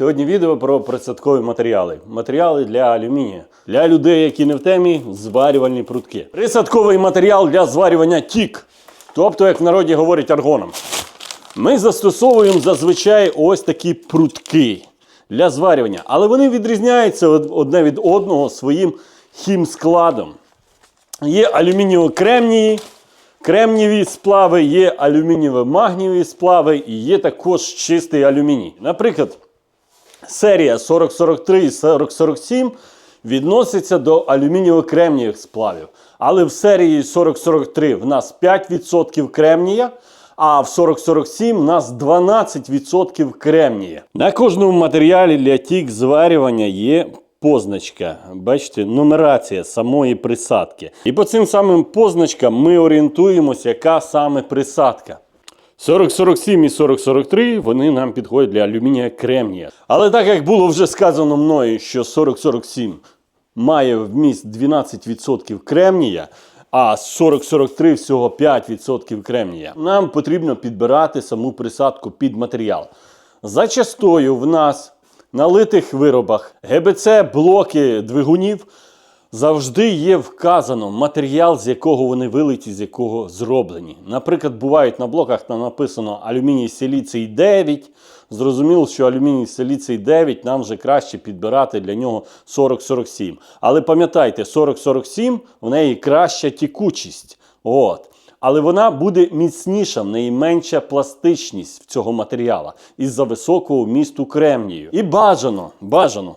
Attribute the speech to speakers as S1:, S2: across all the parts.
S1: Сьогодні відео про присадкові матеріали. Матеріали для алюмінія. Для людей, які не в темі, зварювальні прутки. Присадковий матеріал для зварювання тік. Тобто, як в народі говорять аргоном. Ми застосовуємо зазвичай ось такі прутки для зварювання, але вони відрізняються одне від одного своїм хімскладом. Є алюмінієво-кремнії, кремнієві сплави, є алюмінієво-магнієві сплави і є також чистий алюміній. Наприклад, серія 4043 і 4047 відноситься до алюмінієво-кремнієвих сплавів. Але в серії 4043 в нас 5% кремнія, а в 4047 в нас 12% кремнія. На кожному матеріалі для тік зварювання є позначка. Бачите, нумерація самої присадки. І по цим самим позначкам ми орієнтуємося, яка саме присадка. 4047 і 4043 вони нам підходять для алюмінія кремнія. Але так як було вже сказано мною, що 4047 має вміст 12% кремнія, а 4043 всього 5% кремнія, нам потрібно підбирати саму присадку під матеріал. Зачастую в нас на литих виробах ГБЦ блоки двигунів завжди є вказано матеріал, з якого вони вилиті, з якого зроблені. Наприклад, бувають на блоках там написано алюміній силіцій 9. Зрозуміло, що алюміній силіцій 9 нам вже краще підбирати для нього 4047. Але пам'ятайте, 4047 в неї краща тікучість. От. Але вона буде міцніша, в неї менша пластичність в цього матеріала із-за високого вмісту кремнію. І бажано, бажано,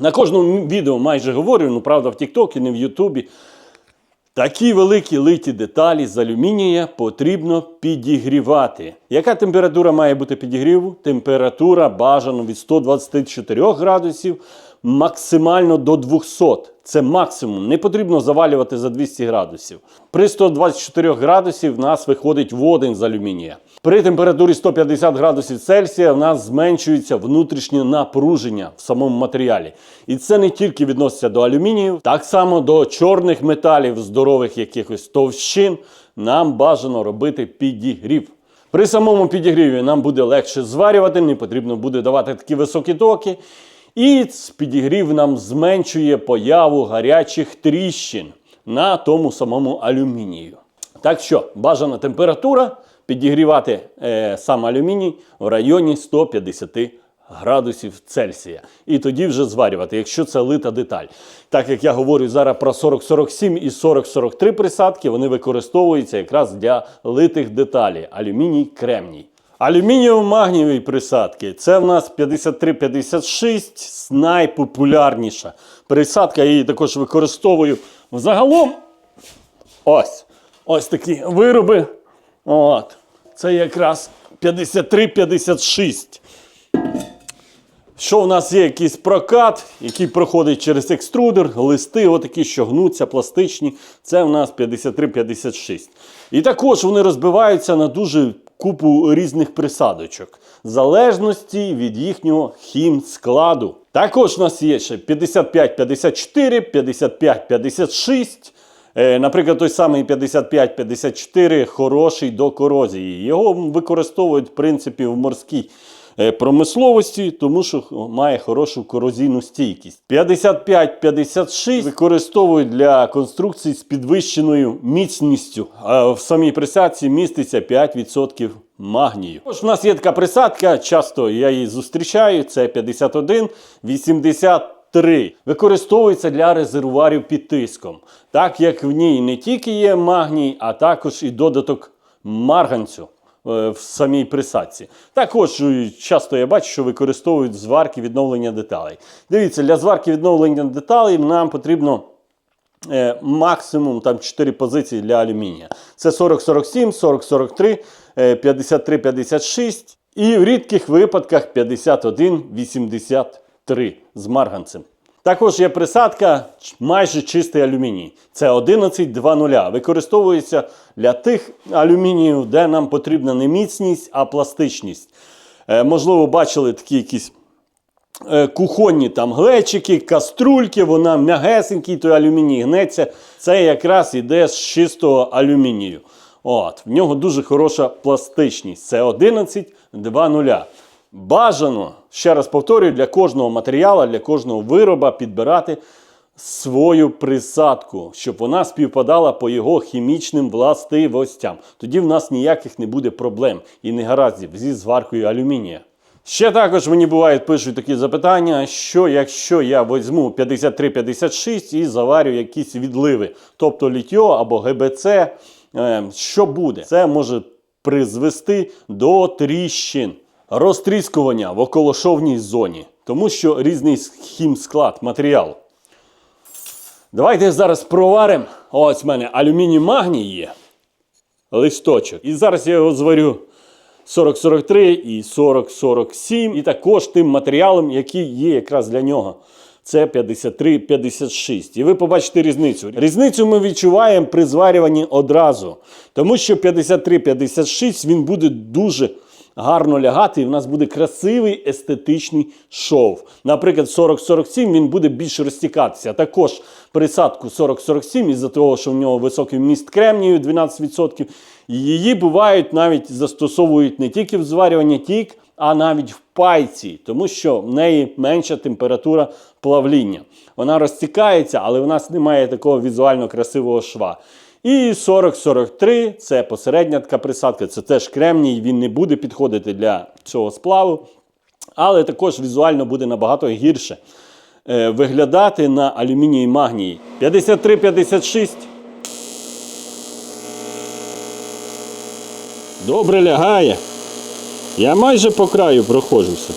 S1: на кожному відео майже говорю, ну правда, в TikTok і не в Ютубі. Такі великі литі деталі з алюмінія потрібно підігрівати. Яка температура має бути підігріву? Температура бажано від 124 градусів максимально до 200. Це максимум. Не потрібно завалювати за 200 градусів. При 124 градусів в нас виходить водень з алюмінія. При температурі 150 градусів Цельсія в нас зменшується внутрішнє напруження в самому матеріалі. І це не тільки відноситься до алюмінію, так само до чорних металів, здорових якихось товщин. Нам бажано робити підігрів. При самому підігріві нам буде легше зварювати, не потрібно буде давати такі високі токи. І підігрів нам зменшує появу гарячих тріщин на тому самому алюмінію. Так що бажана температура підігрівати е, сам алюміній в районі 150 градусів Цельсія. І тоді вже зварювати, якщо це лита деталь. Так як я говорю зараз про 4047 і 4043 присадки, вони використовуються якраз для литих деталей алюміній, кремній. Алюмінієво-магнієві присадки. Це в нас 5356, найпопулярніша присадка. Я її також використовую взагалом. Ось. Ось такі вироби. От. Це якраз 5356. Що в нас є якийсь прокат, який проходить через екструдер, листи, отакі, що гнуться, пластичні. Це в нас 53-56. І також вони розбиваються на дуже купу різних присадочок, в залежності від їхнього хімскладу. Також у нас є ще 55-54, 55-56. Е, Наприклад, той самий 55-54 хороший до корозії. Його використовують, в принципі, в морській промисловості, тому що має хорошу корозійну стійкість. 55-56 використовують для конструкцій з підвищеною міцністю. А в самій присадці міститься 5% магнію. Тож в нас є така присадка, часто я її зустрічаю. Це 51 83. Використовується для резервуарів під тиском, так як в ній не тільки є магній, а також і додаток марганцю е, в самій присадці. Також е, часто я бачу, що використовують зварки відновлення деталей. Дивіться, для зварки відновлення деталей нам потрібно е, максимум там 4 позиції для алюмінія. Це 40-47, 40-43, е, 53-56 і в рідких випадках 51-83 з марганцем. Також є присадка майже чистий алюміній. Це 11.2.0. Використовується для тих алюмініїв, де нам потрібна не міцність, а пластичність. Е, можливо, бачили такі якісь е, кухонні там глечики, каструльки, вона м'ягесенький, той алюміній гнеться. Це якраз іде з чистого алюмінію. От, в нього дуже хороша пластичність. Це 11.2.0. Бажано, ще раз повторюю, для кожного матеріалу, для кожного вироба підбирати свою присадку, щоб вона співпадала по його хімічним властивостям. Тоді в нас ніяких не буде проблем і негараздів зі зваркою алюмінія. Ще також мені бувають пишуть такі запитання, що якщо я візьму 53-56 і заварю якісь відливи, тобто літьо або ГБЦ, е, що буде? Це може призвести до тріщин, розтріскування в околошовній зоні, тому що різний хімсклад матеріалу. Давайте зараз проваримо. Ось в мене алюміній магній є. Листочок. І зараз я його зварю 40-43 і 40-47. І також тим матеріалом, який є якраз для нього. Це 53-56. І ви побачите різницю. Різницю ми відчуваємо при зварюванні одразу. Тому що 53-56 він буде дуже гарно лягати, і в нас буде красивий естетичний шов. Наприклад, 40-47 він буде більше розтікатися. Також присадку 40-47, із-за того, що в нього високий вміст кремнію 12%. Її бувають навіть застосовують не тільки в зварюванні тік, а навіть в пайці, тому що в неї менша температура плавління. Вона розтікається, але в нас немає такого візуально красивого шва. І 40-43 це посередня така присадка, це теж кремній, він не буде підходити для цього сплаву, але також візуально буде набагато гірше е, виглядати на алюмінії магнії. 53-56. Добре лягає. Я майже по краю проходжуся.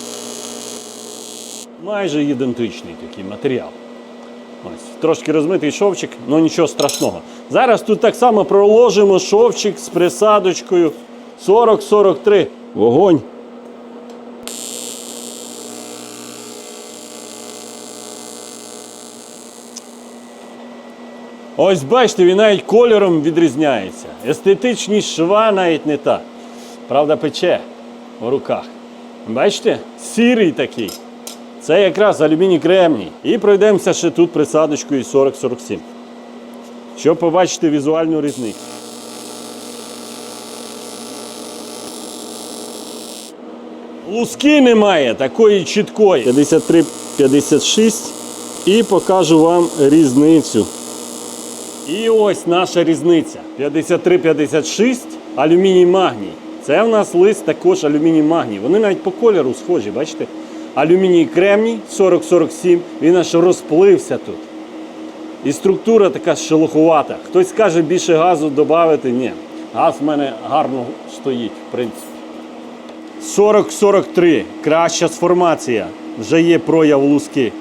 S1: Майже ідентичний такий матеріал. Ось, трошки розмитий шовчик, але нічого страшного. Зараз тут так само проложимо шовчик з присадочкою 40-43. Вогонь. Ось бачите, він навіть кольором відрізняється. Естетичність шва навіть не та. Правда, пече в руках. Бачите? Сірий такий. Це якраз алюміній кремній. І пройдемося ще тут присадочкою 40-47. Щоб побачити візуальну різницю. Луски немає такої чіткої. 53-56. І покажу вам різницю. І ось наша різниця. 53-56 алюміній магній. Це в нас лист також алюміній магній. Вони навіть по кольору схожі, бачите? Алюміній кремній 40-47, він аж розплився тут. І структура така шелухувата. Хтось скаже більше газу додати. Ні. Газ в мене гарно стоїть, в принципі. 40-43. Краща сформація. Вже є прояв луски.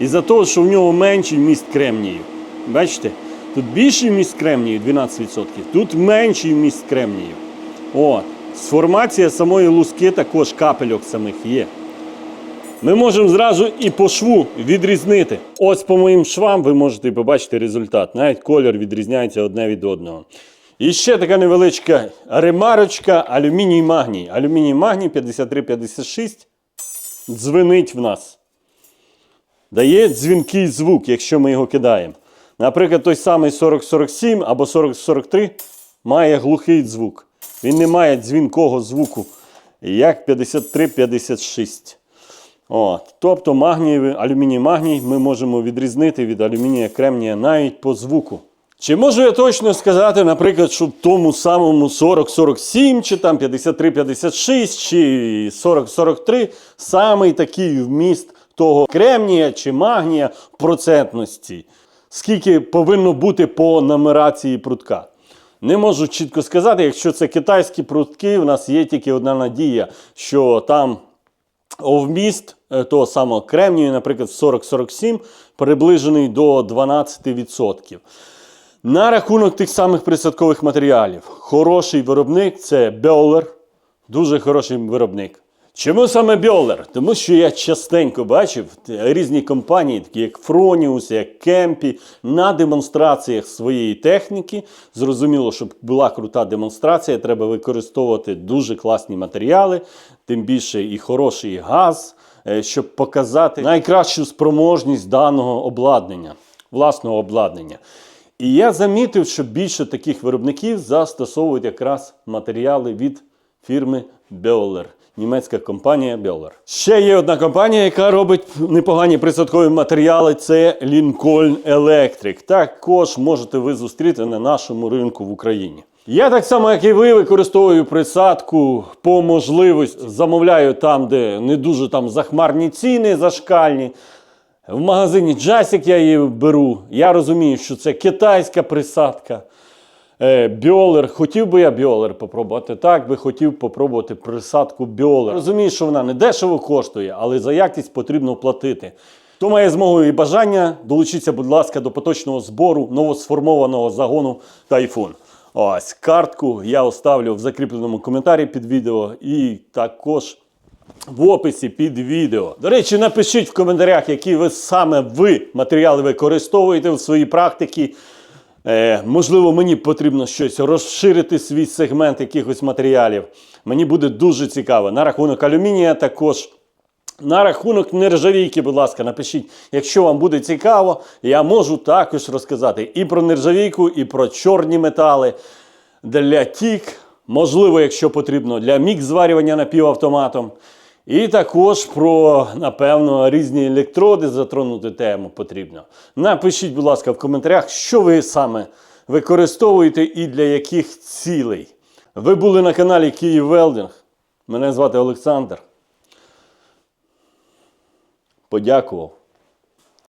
S1: Із-за того, що в нього менший міст кремнію. Бачите? Тут більший міст кремнію 12%, тут менший міст кремнію. От. Сформація самої луски також капельок самих є. Ми можемо зразу і по шву відрізнити. Ось по моїм швам ви можете побачити результат. Навіть колір відрізняється одне від одного. І ще така невеличка ремарочка алюміній магній. Алюміній магній 5356 дзвенить в нас. Дає дзвінкий звук, якщо ми його кидаємо. Наприклад, той самий 4047 або 4043 має глухий звук. Він не має дзвінкого звуку, як 5356. От. Тобто магнієвий, алюміній магній ми можемо відрізнити від алюмінія кремнія навіть по звуку. Чи можу я точно сказати, наприклад, що в тому самому 40-47, чи там 53-56, чи 40-43 самий такий вміст того кремнія чи магнія в процентності? Скільки повинно бути по нумерації прутка? Не можу чітко сказати, якщо це китайські прутки, у нас є тільки одна надія, що там вміст е, того самого кремнію, наприклад, 40-47, приближений до 12%. На рахунок тих самих присадкових матеріалів. Хороший виробник це Беолер, дуже хороший виробник. Чому саме Бьолер? Тому що я частенько бачив різні компанії, такі як Фроніус, як Кемпі, на демонстраціях своєї техніки. Зрозуміло, щоб була крута демонстрація, треба використовувати дуже класні матеріали, тим більше і хороший газ, е, щоб показати найкращу спроможність даного обладнання, власного обладнання. І я замітив, що більше таких виробників застосовують якраз матеріали від фірми Бьолер. Німецька компанія Бьолер. Ще є одна компанія, яка робить непогані присадкові матеріали. Це Lincoln Electric. Також можете ви зустріти на нашому ринку в Україні. Я так само, як і ви, використовую присадку по можливості. Замовляю там, де не дуже там захмарні ціни, зашкальні. В магазині Джасік я її беру. Я розумію, що це китайська присадка. Е, Бьолер. Хотів би я Бьолер попробувати. Так би хотів попробувати присадку Бьолер. Розумію, що вона не дешево коштує, але за якість потрібно платити. Хто має змогу і бажання, долучіться, будь ласка, до поточного збору новосформованого загону Тайфун. Ось картку я оставлю в закріпленому коментарі під відео і також в описі під відео. До речі, напишіть в коментарях, які ви саме ви матеріали використовуєте в своїй практиці. Е, можливо, мені потрібно щось розширити свій сегмент якихось матеріалів. Мені буде дуже цікаво. На рахунок алюмінія також. На рахунок нержавійки, будь ласка, напишіть, якщо вам буде цікаво, я можу також розказати і про нержавійку, і про чорні метали для тік, можливо, якщо потрібно, для мікс зварювання напівавтоматом. І також про, напевно, різні електроди затронути тему потрібно. Напишіть, будь ласка, в коментарях, що ви саме використовуєте і для яких цілей. Ви були на каналі Київ Велдинг. Мене звати Олександр. Подякував.